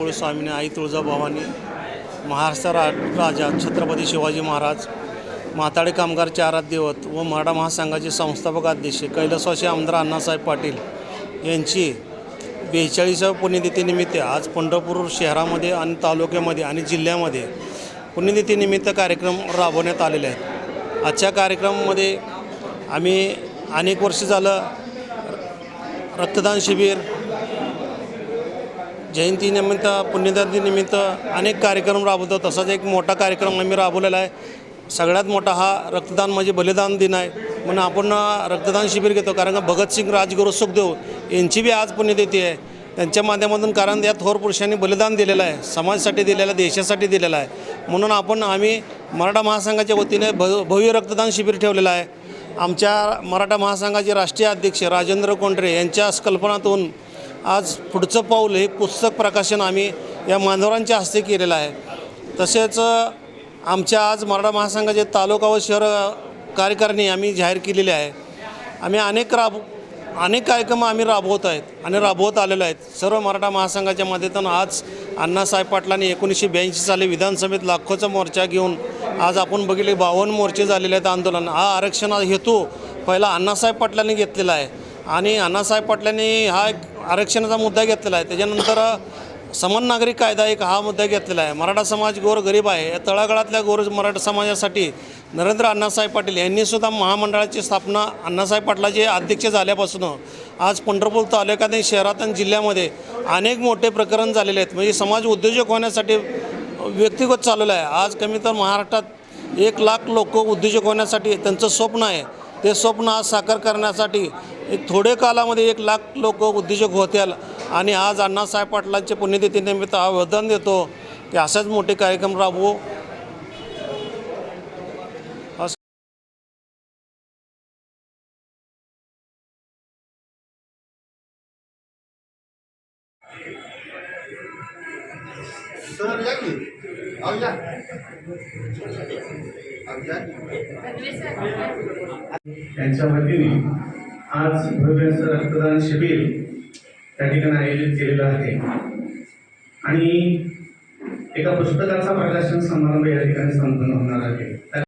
तुळजाभवानी स्वामीने आई तुळजाभवानी महाराष्ट्र रा राजा छत्रपती शिवाजी महाराज म्हाताडे कामगारचे आराध्यवत व मराठा महासंघाचे संस्थापक अध्यक्ष कैलासवासी आमदार अण्णासाहेब पाटील यांची बेचाळीसाव्या पुण्यतिथीनिमित्त आज पंढरपूर शहरामध्ये आणि तालुक्यामध्ये आणि जिल्ह्यामध्ये पुण्यतिथीनिमित्त कार्यक्रम राबवण्यात आलेले आहेत. आजच्या कार्यक्रमामध्ये आम्ही अनेक वर्ष झालं रक्तदान शिबिर जयंतीनिमित्त पुण्यतिथीनिमित्त अनेक कार्यक्रम राबवतो. तसाच एक मोठा कार्यक्रम आम्ही राबवलेला आहे. सगळ्यात मोठा हा रक्तदान म्हणजे बलिदान दिन आहे. म्हणून आपण रक्तदान शिबिर घेतो. कारण का भगतसिंग राजगुरू सुखदेव यांची बी आज पुण्यतिथी आहे. त्यांच्या माध्यमातून कारण या थोर पुरुषांनी बलिदान दिलेलं आहे. समाजासाठी दिलेलं आहे देशासाठी दिलेलं आहे. म्हणून आपण आम्ही मराठा महासंघाच्या वतीने भव भव्य रक्तदान शिबिर ठेवलेलं आहे. आमच्या मराठा महासंघाचे राष्ट्रीय अध्यक्ष राजेंद्र कोंडरे यांच्या कल्पनातून आज पुढचं पाऊल हे पुस्तक प्रकाशन आम्ही या मानवरांच्या हस्ते केलेलं आहे. तसेच आमच्या आज मराठा महासंघाचे तालुका व शहर कार्यकारिणी आम्ही जाहीर केलेली आहे. आम्ही अनेक राब अनेक कार्यक्रम आम्ही राबवत आहेत आणि राबवत आलेलो आहेत. सर्व मराठा महासंघाच्या माध्यमातून आज अण्णासाहेब पाटलांनी एकोणीसशे ब्याऐंशी साली विधानसभेत लाखोचा मोर्चा घेऊन आज आपण बघितले बावन्न मोर्चे झालेले आहेत आंदोलन. हा आरक्षण हेतू पहिला अण्णासाहेब पाटलांनी घेतलेला आहे. आणि अण्णासाहेब पाटलांनी हा एक आरक्षणाचा मुद्दा घेतलेला आहे. त्याच्यानंतर समान नागरिक कायदा एक हा मुद्दा घेतलेला आहे. मराठा समाज गोर गरीब आहे. या तळागाळातल्या गोर मराठा समाजासाठी नरेंद्र अण्णासाहेब पाटील यांनीसुद्धा महामंडळाची स्थापना अण्णासाहेब पाटलाचे अध्यक्ष झाल्यापासून आज पंढरपूर तालुक्यात आणि शहरात आणि जिल्ह्यामध्ये अनेक मोठे प्रकरण झालेले आहेत. म्हणजे समाज उद्योजक होण्यासाठी व्यक्तिगत चालवलं आहे. आज कमी तर महाराष्ट्रात एक लाख लोक उद्योजक होण्यासाठी त्यांचं स्वप्न आहे. ते स्वप्न आज साकार करण्यासाठी एक थोडे कालामध्ये एक लाख लोक उद्योजक होतील. आणि आज अण्णासाहेब पाटलांच्या पुण्यतिथीनिमित्त आवेदन देतो की असाच मोठे कार्यक्रम राबवू. सर या की? अहो या. त्यांच्या वतीने आज भव्य असं रक्तदान शिबिर त्या ठिकाणी आयोजित केलेलं आहे. आणि एका पुस्तकाचा प्रकाशन समारंभ या ठिकाणी संपन्न होणार आहे.